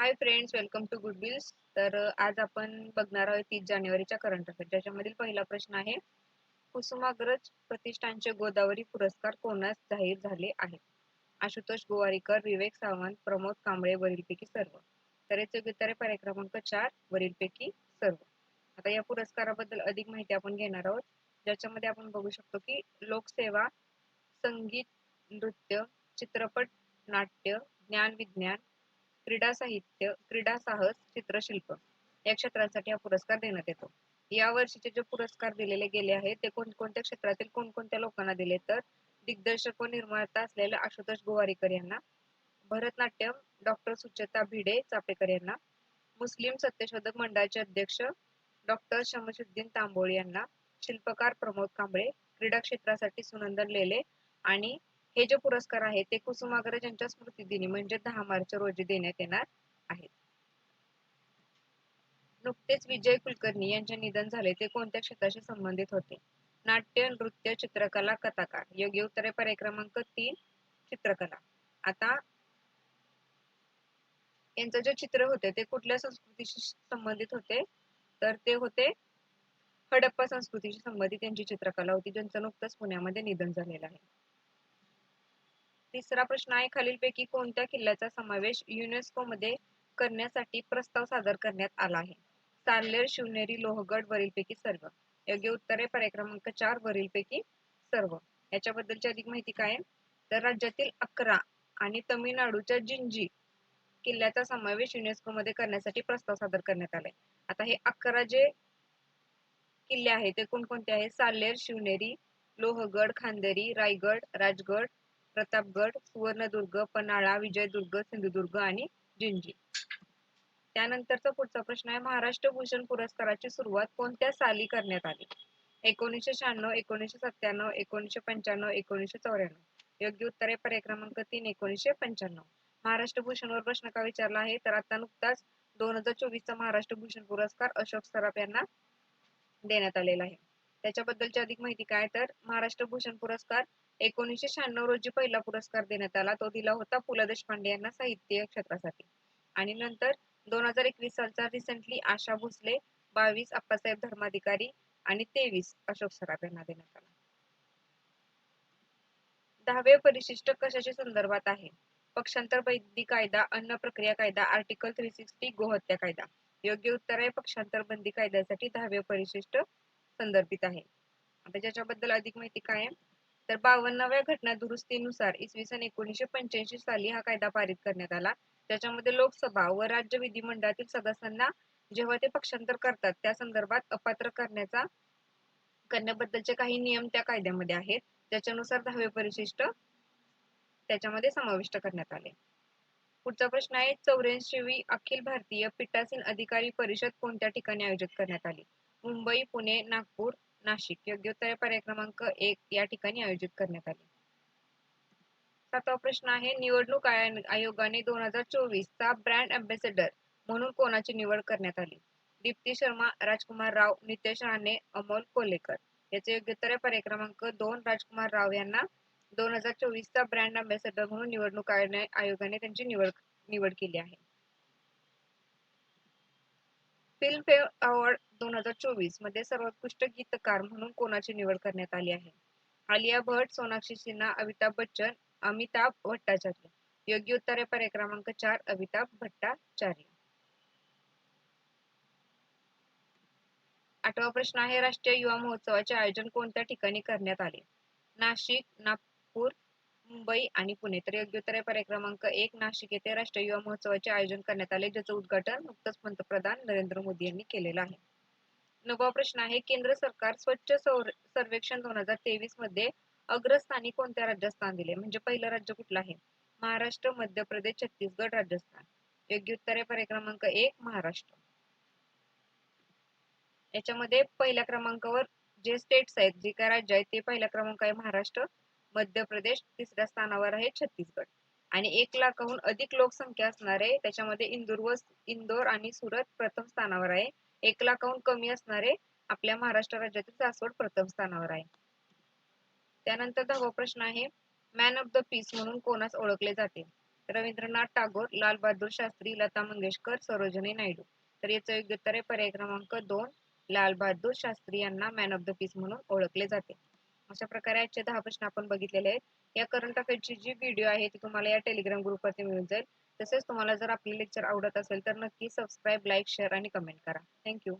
Hi friends welcome to good bills तर आज आपण बघणार आहोत तीस जानेवारीच्या करंट अफेअर ज्याच्यामधील पहिला प्रश्न आहे कुसुमाग्रज प्रतिष्ठानचे गोदावरी पुरस्कार कोणास जाहीर झाले आहेत आशुतोष गोवारीकर विवेक सावंत प्रमोद कांबळे वरीलपैकी सर्व. तर याचे उत्तर आहे पर्याय क्रमांक चार वरीलपैकी सर्व. आता या पुरस्काराबद्दल अधिक माहिती आपण घेणार आहोत. ज्याच्यामध्ये आपण बघू शकतो की लोकसेवा संगीत नृत्य चित्रपट नाट्य ज्ञान विज्ञान क्रीडा साहित्य क्रीडा साहस चित्रशिल्प या क्षेत्रांसाठी हा पुरस्कार देण्यात येतो. या वर्षीचे जे पुरस्कार दिलेले गेले आहेत ते कोणकोणत्या क्षेत्रातील कोणकोणत्या लोकांना दिले? तर दिग्दर्शक व निर्माता असलेल्या आशुतोष गोवारीकर यांना भरतनाट्यम डॉक्टर सुचेता भिडे चापेकर यांना मुस्लिम सत्यशोधक मंडळाचे अध्यक्ष डॉक्टर शमशुद्दीन तांबोळी यांना शिल्पकार प्रमोद कांबळे क्रीडा क्षेत्रासाठी सुनंदन लेले आणि हे जे पुरस्कार आहेत ते कुसुमाग्रज यांच्या स्मृतिदिनी म्हणजे दहा मार्च रोजी देण्यात येणार आहेत. नुकतेच विजय कुलकर्णी यांचे निधन झाले ते कोणत्या क्षेत्राशी संबंधित होते? नाट्य नृत्य चित्रकला कथाकार. योग्य उत्तरे पर्याय क्रमांक तीन चित्रकला. आता यांचं जे चित्र होते ते कुठल्या संस्कृतीशी संबंधित होते? तर ते होते हडप्पा संस्कृतीशी संबंधित त्यांची चित्रकला होती ज्यांचं नुकतंच पुण्यामध्ये निधन झालेलं आहे. तिसरा प्रश्न आहे खालीलपैकी कोणत्या किल्ल्याचा समावेश युनेस्को मध्ये करण्यासाठी प्रस्ताव सादर करण्यात आला आहे? साल्लेर शिवनेरी लोहगड वरीलपैकी सर्व. योग्य उत्तर आहे पर्याय क्रमांक चार वरीलपैकी सर्व. याच्याबद्दलची अधिक माहिती काय आहे? तर राज्यातील अकरा आणि तमिळनाडूच्या जिंजी किल्ल्याचा समावेश युनेस्को मध्ये करण्यासाठी प्रस्ताव सादर करण्यात आलाय. आता हे अकरा जे किल्ले आहेत ते कोणकोणते आहेत? साल्लेर शिवनेरी लोहगड खांदेरी रायगड राजगड प्रतापगड सुवर्णदुर्ग पन्हाळा विजयदुर्ग सिंधुदुर्ग आणि जिंजी. त्यानंतरचा पुढचा प्रश्न आहे महाराष्ट्र भूषण पुरस्काराची सुरुवात कोणत्या साली करण्यात आली? एकोणीसशे शहाण्णव एकोणीसशे सत्त्याण्णव एकोणीसशे पंच्याण्णव एकोणीसशे चौऱ्याण्णव. योग्य उत्तर आहे पर्याय क्रमांक तीन एकोणीसशे पंच्याण्णव. महाराष्ट्र भूषणवर प्रश्न का विचारला आहे? तर आता नुकताच दोन हजार चोवीसचा महाराष्ट्र भूषण पुरस्कार अशोक सराफ यांना देण्यात आलेला आहे. त्याच्याबद्दलची अधिक माहिती काय? तर महाराष्ट्र भूषण पुरस्कार एकोणीसशे शहाण्णव रोजी पहिला पुरस्कार देण्यात आला. तो दिला होता पु ल देशपांडे यांना साहित्य क्षेत्रासाठी. आणि नंतर दोन हजार एकवीस सालचा रिसेंटली आशा भोसले बावीस अप्पासाहेब धर्माधिकारी आणि तेवीस अशोक सराफ यांना देण्यात आला. दहावे परिशिष्ट कशाच्या संदर्भात आहे? पक्षांतर बंदी कायदा अन्न प्रक्रिया कायदा आर्टिकल थ्री सिक्स्टी गोहत्या कायदा. योग्य उत्तर आहे पक्षांतर बंदी कायद्यासाठी दहावे परिशिष्ट संदर्भित आहे. आता ज्याच्याबद्दल अधिक माहिती काय आहे तर बावन्नाव्या घटना दुरुस्तीनुसार इसवी सन एकोणीसशे पंच्याऐंशी साली हा कायदा पारित करण्यात आला. त्याच्यामध्ये लोकसभा व राज्य विधिमंडळातील सदस्यांना जेव्हा ते पक्षांतर करतात त्या संदर्भात अपात्र करण्याचा करण्याबद्दलचे काही नियम त्या कायद्यामध्ये आहेत. त्याच्यानुसार दहावे परिशिष्ट त्याच्यामध्ये समाविष्ट करण्यात आले. पुढचा प्रश्न आहे चौऱ्याऐंशीवी अखिल भारतीय पीठासीन अधिकारी परिषद कोणत्या ठिकाणी आयोजित करण्यात आली? मुंबई पुणे नागपूर नाशिक योग्योत्तर पर्याय क्रमांक एक या ठिकाणी आयोजित करण्यात आली. सातवा प्रश्न आहे निवडणूक आयोगाने दोन हजार चोवीस चा ब्रँड अम्बॅसेडर म्हणून कोणाची निवड करण्यात आली? दीप्ती शर्मा राजकुमार राव नितेश राणे अमोल कोलेकर याचे योग्योत्तर पर्याय क्रमांक दोन राजकुमार राव यांना दोन हजार चोवीस चा ब्रँड अम्बॅसेडर म्हणून निवडणूक आयोगाने त्यांची निवड निवड केली आहे. फिल्मफेअर अवॉर्ड दोन हजार चोवीसमध्ये सर्वोत्कृष्ट गीतकार म्हणून कोणाची निवड करण्यात आली आहे? आलिया भट सोनाक्षी सिन्हा अमिताभ बच्चन अमिताभ भट्टाचार्य. योग्य उत्तर आहे पर्याय क्रमांक चार अमिताभ भट्टाचार्य. आठवा प्रश्न आहे राष्ट्रीय युवा महोत्सवाचे आयोजन कोणत्या ठिकाणी करण्यात आले? नाशिक नागपूर मुंबई आणि पुणे. तर योग्य उत्तर आहे पर्याय क्रमांक एक नाशिक येथे राष्ट्रीय युवा महोत्सवाचे आयोजन करण्यात आले ज्याचं उद्घाटन नुकतंच पंतप्रधान नरेंद्र मोदी यांनी केलेलं आहे. नववा प्रश्न आहे केंद्र सरकार स्वच्छ सर्वेक्षण दोन हजार तेवीसमध्ये अग्रस्थानी कोणत्या राज्यात स्थान दिले? म्हणजे पहिलं राज्य कुठलं आहे? महाराष्ट्र मध्य प्रदेश छत्तीसगड राजस्थान. योग्य उत्तर आहे पर्याय क्रमांक एक महाराष्ट्र. याच्यामध्ये पहिल्या क्रमांकावर जे स्टेट्स आहेत जे काय राज्य आहेत ते पहिल्या क्रमांक आहे महाराष्ट्र मध्य प्रदेश तिसऱ्या स्थानावर आहे छत्तीसगड. आणि एक लाखाहून अधिक लोकसंख्या असणारे त्याच्यामध्ये इंदूर व इंदोर आणि सुरत प्रथम स्थानावर आहे. एक लाखाहून कमी असणारे आपल्या महाराष्ट्र राज्यातील सासवड प्रथम स्थानावर आहे. त्यानंतर दहावा प्रश्न आहे मॅन ऑफ द पीस म्हणून कोणास ओळखले जाते? रवींद्रनाथ टागोर लाल बहादूर शास्त्री लता मंगेशकर सरोजिनी नायडू. तर याचं योग्य उत्तर आहे पर्याय क्रमांक दोन लाल बहादूर शास्त्री यांना मॅन ऑफ द पीस म्हणून ओळखले जाते. अशा प्रकारे आजचे दहा प्रश्न आपण बघितलेले आहेत. या करंट अफेअरची जी व्हिडिओ आहे ती तुम्हाला या टेलिग्राम ग्रुपवरती मिळून जाईल. तसेच तुम्हाला जर आपले लेक्चर आवडत असेल तर नक्की सबस्क्राईब लाईक शेअर आणि कमेंट करा. Thank you